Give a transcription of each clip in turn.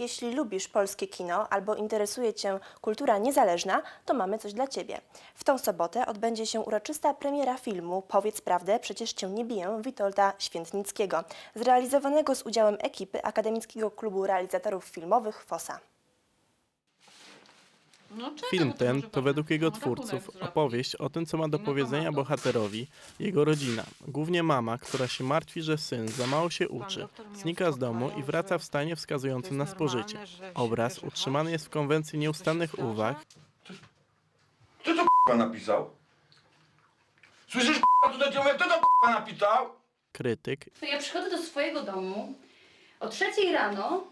Jeśli lubisz polskie kino albo interesuje Cię kultura niezależna, to mamy coś dla Ciebie. W tą sobotę odbędzie się uroczysta premiera filmu Powiedz prawdę, przecież Cię nie biję Witolda Świętnickiego, zrealizowanego z udziałem ekipy Akademickiego Klubu Realizatorów Filmowych FOSA. No, Film ten to według jego twórców opowieść o tym, co ma do powiedzenia bohaterowi jego rodzina. Głównie mama, która się martwi, że syn za mało się uczy, znika z domu i wraca w stanie wskazującym na spożycie. Obraz utrzymany jest w konwencji nieustannych uwag, Kto to k***a napisał? Słyszysz k***a tutaj mówię, kto to k***a napisał? krytyk To ja przychodzę do swojego domu o trzeciej rano,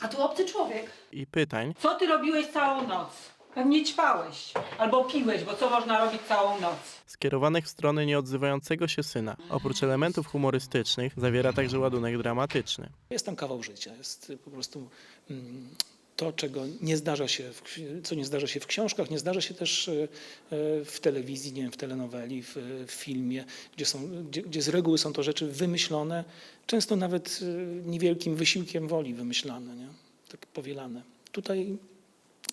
a tu obcy człowiek. i pytań, Co ty robiłeś całą noc? Pewnie ćpałeś. Albo piłeś, bo co można robić całą noc? skierowanych w stronę nieodzywającego się syna. Oprócz elementów humorystycznych zawiera także ładunek dramatyczny. Jest tam kawał życia, jest po prostu mm, to, czego nie zdarza się, w, co nie zdarza się w książkach, nie zdarza się też e, e, w telewizji, nie wiem, w telenoweli, w, w filmie, gdzie, są, gdzie, gdzie z reguły są to rzeczy wymyślone, często nawet e, niewielkim wysiłkiem woli wymyślane, nie? tak powielane. Tutaj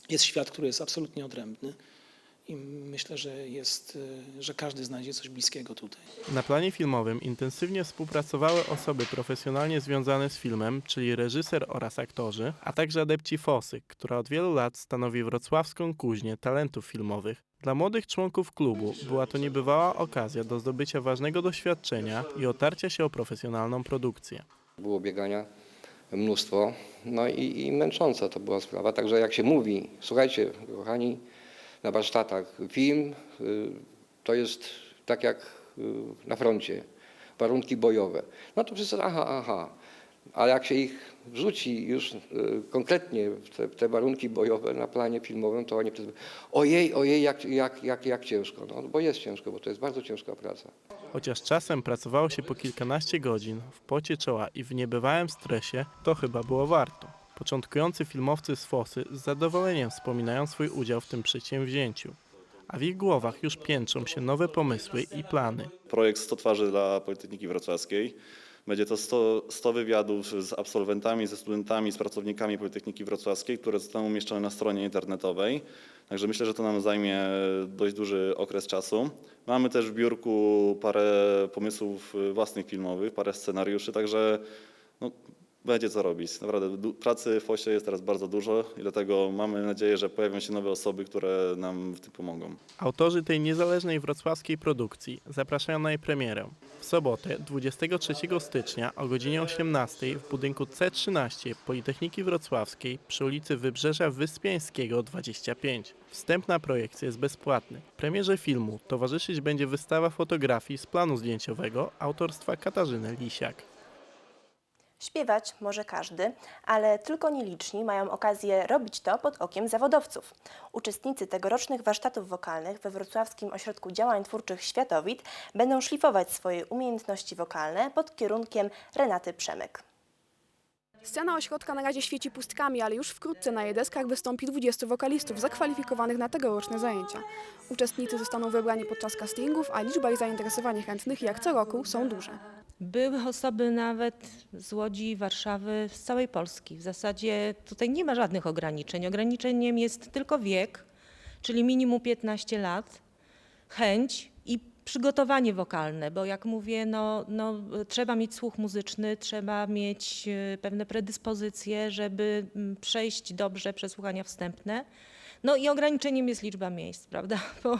jest świat, który jest absolutnie odrębny i myślę, że, jest, e, że każdy znajdzie coś bliskiego tutaj. Na planie filmowym intensywnie współpracowały osoby profesjonalnie związane z filmem, czyli reżyser oraz aktorzy, a także adepci FOSY, która od wielu lat stanowi wrocławską kuźnię talentów filmowych. Dla młodych członków klubu była to niebywała okazja do zdobycia ważnego doświadczenia i otarcia się o profesjonalną produkcję. Było biegania mnóstwo, no i, i męcząca to była sprawa. Także jak się mówi, słuchajcie, kochani, na warsztatach, film y, to jest tak jak y, na froncie, warunki bojowe. No to wszyscy, aha, aha. Ale jak się ich wrzuci już y, konkretnie w te, te warunki bojowe na planie filmowym, to oni wtedy, ojej, ojej, jak, jak, jak, jak ciężko. No bo jest ciężko, bo to jest bardzo ciężka praca. Chociaż czasem pracowało się po kilkanaście godzin w pocie czoła i w niebywałym stresie, to chyba było warto. Początkujący filmowcy z Fosy z zadowoleniem wspominają swój udział w tym przedsięwzięciu, a w ich głowach już piętrzą się nowe pomysły i plany. Projekt 100 twarzy dla Politechniki Wrocławskiej. Będzie to 100, 100 wywiadów z absolwentami, ze studentami, z pracownikami Politechniki Wrocławskiej, które zostaną umieszczone na stronie internetowej. Także myślę, że to nam zajmie dość duży okres czasu. Mamy też w biurku parę pomysłów własnych filmowych, parę scenariuszy, także no, będzie co robić. Naprawdę pracy w FOSie jest teraz bardzo dużo i dlatego mamy nadzieję, że pojawią się nowe osoby, które nam w tym pomogą. Autorzy tej niezależnej wrocławskiej produkcji zapraszają na jej premierę w sobotę 23 stycznia o godzinie 18 w budynku C13 Politechniki Wrocławskiej przy ulicy Wybrzeża Wyspiańskiego 25. Wstęp na projekcję jest bezpłatny. Premierze filmu towarzyszyć będzie wystawa fotografii z planu zdjęciowego autorstwa Katarzyny Lisiak. Śpiewać może każdy, ale tylko nieliczni mają okazję robić to pod okiem zawodowców. Uczestnicy tegorocznych warsztatów wokalnych we Wrocławskim Ośrodku Działań Twórczych Światowit będą szlifować swoje umiejętności wokalne pod kierunkiem Renaty Przemyk. Scena ośrodka na razie świeci pustkami, ale już wkrótce na jej deskach wystąpi 20 wokalistów zakwalifikowanych na tegoroczne zajęcia. Uczestnicy zostaną wybrani podczas castingów, a liczba i zainteresowanie chętnych jak co roku są duże. Były osoby nawet z Łodzi, Warszawy, z całej Polski. W zasadzie tutaj nie ma żadnych ograniczeń. Ograniczeniem jest tylko wiek, czyli minimum 15 lat, chęć przygotowanie wokalne, bo jak mówię, no, no, trzeba mieć słuch muzyczny, trzeba mieć e, pewne predyspozycje, żeby przejść dobrze przesłuchania wstępne. No i ograniczeniem jest liczba miejsc, prawda? Bo,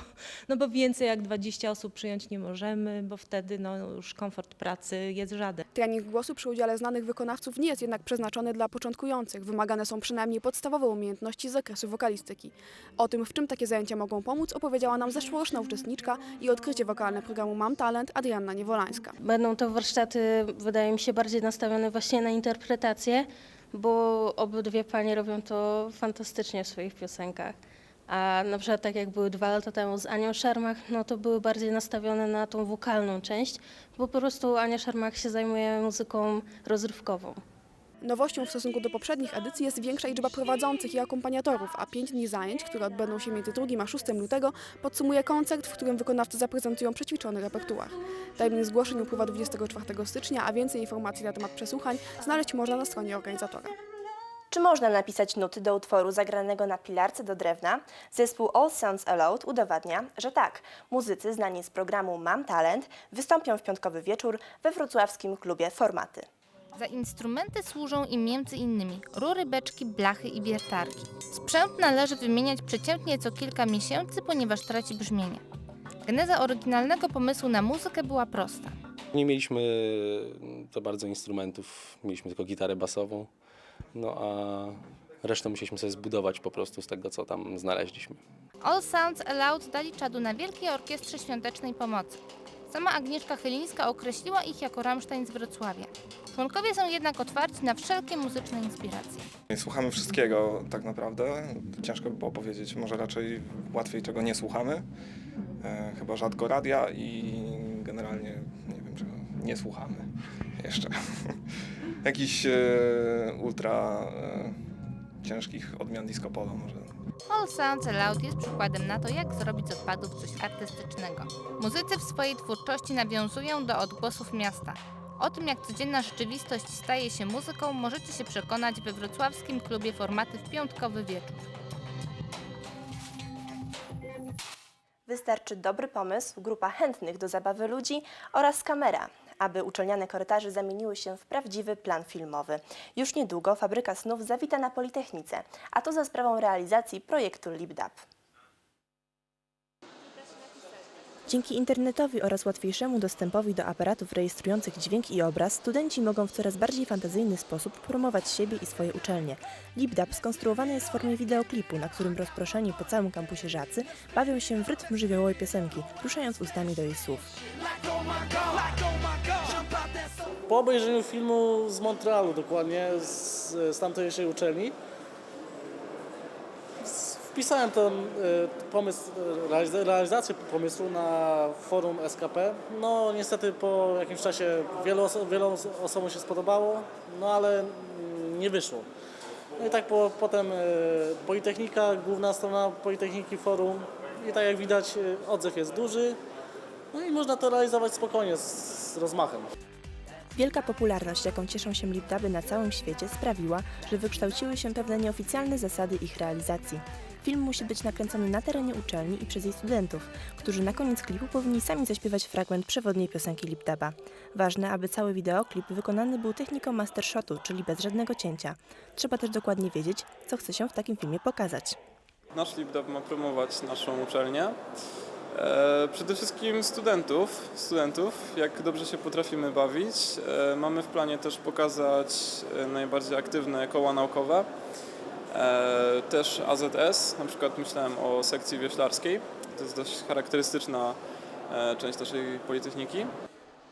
no bo więcej jak 20 osób przyjąć nie możemy, bo wtedy no, już komfort pracy jest żaden. Trening głosu przy udziale znanych wykonawców nie jest jednak przeznaczony dla początkujących. Wymagane są przynajmniej podstawowe umiejętności z zakresu wokalistyki. O tym, w czym takie zajęcia mogą pomóc, opowiedziała nam zeszłoroczna uczestniczka i odkrycie wokalne programu Mam Talent Adrianna Niewolańska. Będą to warsztaty, wydaje mi się, bardziej nastawione właśnie na interpretację, bo obydwie panie robią to fantastycznie w swoich piosenkach. A na przykład tak jak były dwa lata temu z Anią Szarmach, no to były bardziej nastawione na tą wokalną część, bo po prostu Ania Szarmach się zajmuje muzyką rozrywkową. Nowością w stosunku do poprzednich edycji jest większa liczba prowadzących i akompaniatorów, a pięć dni zajęć, które odbędą się między 2 a 6 lutego, podsumuje koncert, w którym wykonawcy zaprezentują przećwiczony repertuar. Termin zgłoszeń upływa 24 stycznia, a więcej informacji na temat przesłuchań znaleźć można na stronie organizatora. Czy można napisać nuty do utworu zagranego na pilarce do drewna? Zespół All Sounds Allowed udowadnia, że tak. Muzycy znani z programu Mam Talent wystąpią w piątkowy wieczór we wrocławskim klubie Formaty. Za instrumenty służą im innymi rury, beczki, blachy i wiertarki. Sprzęt należy wymieniać przeciętnie co kilka miesięcy, ponieważ traci brzmienie. Geneza oryginalnego pomysłu na muzykę była prosta. Nie mieliśmy za bardzo instrumentów, mieliśmy tylko gitarę basową, no a resztę musieliśmy sobie zbudować po prostu z tego, co tam znaleźliśmy. All Sounds Allowed dali czadu na Wielkiej Orkiestrze Świątecznej Pomocy. Sama Agnieszka Chylińska określiła ich jako Rammstein z Wrocławia. Członkowie są jednak otwarci na wszelkie muzyczne inspiracje. Słuchamy wszystkiego tak naprawdę. Ciężko by było powiedzieć, może raczej łatwiej czego nie słuchamy. E, chyba rzadko radia i generalnie nie wiem czego nie słuchamy jeszcze. Jakichś e, ultra e, ciężkich odmian disco polo może. All Sounds Allowed jest przykładem na to, jak zrobić z odpadów coś artystycznego. Muzycy w swojej twórczości nawiązują do odgłosów miasta. O tym, jak codzienna rzeczywistość staje się muzyką, możecie się przekonać we wrocławskim klubie Formaty w piątkowy wieczór. Wystarczy dobry pomysł, grupa chętnych do zabawy ludzi oraz kamera, aby uczelniane korytarze zamieniły się w prawdziwy plan filmowy. Już niedługo Fabryka Snów zawita na Politechnice, a to za sprawą realizacji projektu LibDAP. Dzięki internetowi oraz łatwiejszemu dostępowi do aparatów rejestrujących dźwięk i obraz, studenci mogą w coraz bardziej fantazyjny sposób promować siebie i swoje uczelnie. LibDAP skonstruowany jest w formie wideoklipu, na którym rozproszeni po całym kampusie żacy bawią się w rytm żywiołowej piosenki, ruszając ustami do jej słów. Po obejrzeniu filmu z Montrealu, dokładnie z, z tamtejszej uczelni, wpisałem ten e, pomysł, realiza- realizację pomysłu na forum SKP. No niestety po jakimś czasie wielu, oso- wielu os- osobom się spodobało, no ale nie wyszło. No i tak po, potem e, Politechnika, główna strona Politechniki Forum i tak jak widać e, odzew jest duży, no i można to realizować spokojnie, z, z rozmachem. Wielka popularność, jaką cieszą się lipdaby na całym świecie, sprawiła, że wykształciły się pewne nieoficjalne zasady ich realizacji. Film musi być nakręcony na terenie uczelni i przez jej studentów, którzy na koniec klipu powinni sami zaśpiewać fragment przewodniej piosenki lipdaba. Ważne, aby cały wideoklip wykonany był techniką mastershotu, czyli bez żadnego cięcia. Trzeba też dokładnie wiedzieć, co chce się w takim filmie pokazać. Nasz LibDAP ma promować naszą uczelnię. E, przede wszystkim studentów, studentów, jak dobrze się potrafimy bawić. E, mamy w planie też pokazać e, najbardziej aktywne koła naukowe. E, też AZS, na przykład myślałem o sekcji wioślarskiej. To jest dość charakterystyczna e, część naszej Politechniki.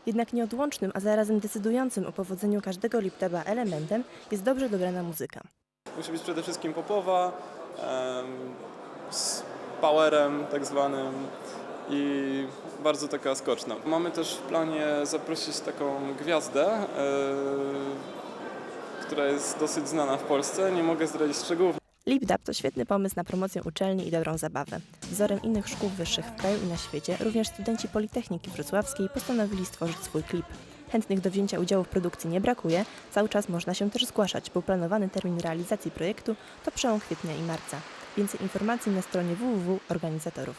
Jednak nieodłącznym, a zarazem decydującym o powodzeniu każdego lipdaba elementem jest dobrze dobrana muzyka. Musi być przede wszystkim popowa, z powerem tak zwanym i bardzo taka skoczna. Mamy też w planie zaprosić taką gwiazdę, e, która jest dosyć znana w Polsce. Nie mogę zdradzić szczegółów. LipDAP to świetny pomysł na promocję uczelni i dobrą zabawę. Wzorem innych szkół wyższych w kraju i na świecie, również studenci Politechniki Wrocławskiej postanowili stworzyć swój klip. Chętnych do wzięcia udziału w produkcji nie brakuje, cały czas można się też zgłaszać, bo planowany termin realizacji projektu to przełom kwietnia i marca. Więcej informacji na stronie www organizatorów.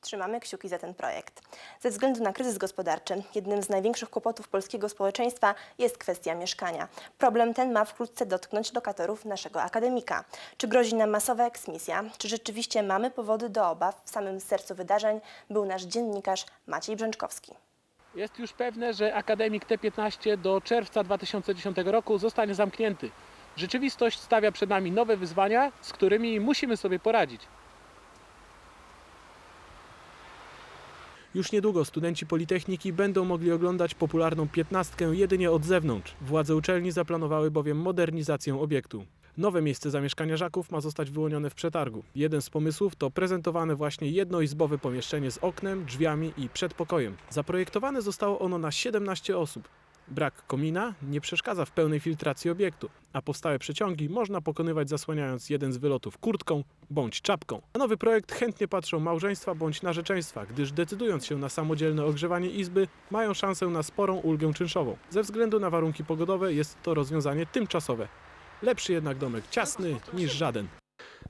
Trzymamy kciuki za ten projekt. Ze względu na kryzys gospodarczy, jednym z największych kłopotów polskiego społeczeństwa jest kwestia mieszkania. Problem ten ma wkrótce dotknąć lokatorów naszego akademika. Czy grozi nam masowa eksmisja? Czy rzeczywiście mamy powody do obaw? W samym sercu wydarzeń był nasz dziennikarz Maciej Brzęczkowski. Jest już pewne, że Akademik T15 do czerwca 2010 roku zostanie zamknięty. Rzeczywistość stawia przed nami nowe wyzwania, z którymi musimy sobie poradzić. Już niedługo studenci Politechniki będą mogli oglądać popularną piętnastkę jedynie od zewnątrz. Władze uczelni zaplanowały bowiem modernizację obiektu. Nowe miejsce zamieszkania Żaków ma zostać wyłonione w przetargu. Jeden z pomysłów to prezentowane właśnie jednoizbowe pomieszczenie z oknem, drzwiami i przedpokojem. Zaprojektowane zostało ono na 17 osób. Brak komina nie przeszkadza w pełnej filtracji obiektu, a powstałe przeciągi można pokonywać zasłaniając jeden z wylotów kurtką bądź czapką. Na nowy projekt chętnie patrzą małżeństwa bądź narzeczeństwa, gdyż decydując się na samodzielne ogrzewanie izby, mają szansę na sporą ulgę czynszową. Ze względu na warunki pogodowe jest to rozwiązanie tymczasowe. Lepszy jednak domek ciasny niż żaden.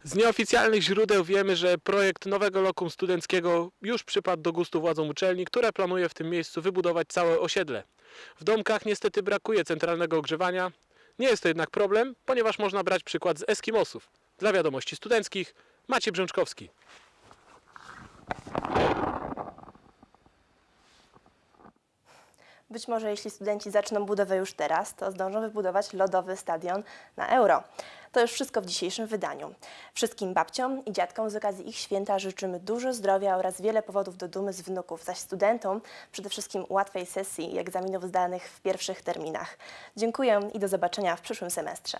Z nieoficjalnych źródeł wiemy, że projekt nowego lokum studenckiego już przypadł do gustu władzom uczelni, które planuje w tym miejscu wybudować całe osiedle. W domkach niestety brakuje centralnego ogrzewania. Nie jest to jednak problem, ponieważ można brać przykład z Eskimosów. Dla wiadomości studenckich Maciej Brzęczkowski. Być może jeśli studenci zaczną budowę już teraz, to zdążą wybudować lodowy stadion na euro. To już wszystko w dzisiejszym wydaniu. Wszystkim babciom i dziadkom z okazji ich święta życzymy dużo zdrowia oraz wiele powodów do dumy z wnuków, zaś studentom przede wszystkim łatwej sesji i egzaminów zdanych w pierwszych terminach. Dziękuję i do zobaczenia w przyszłym semestrze.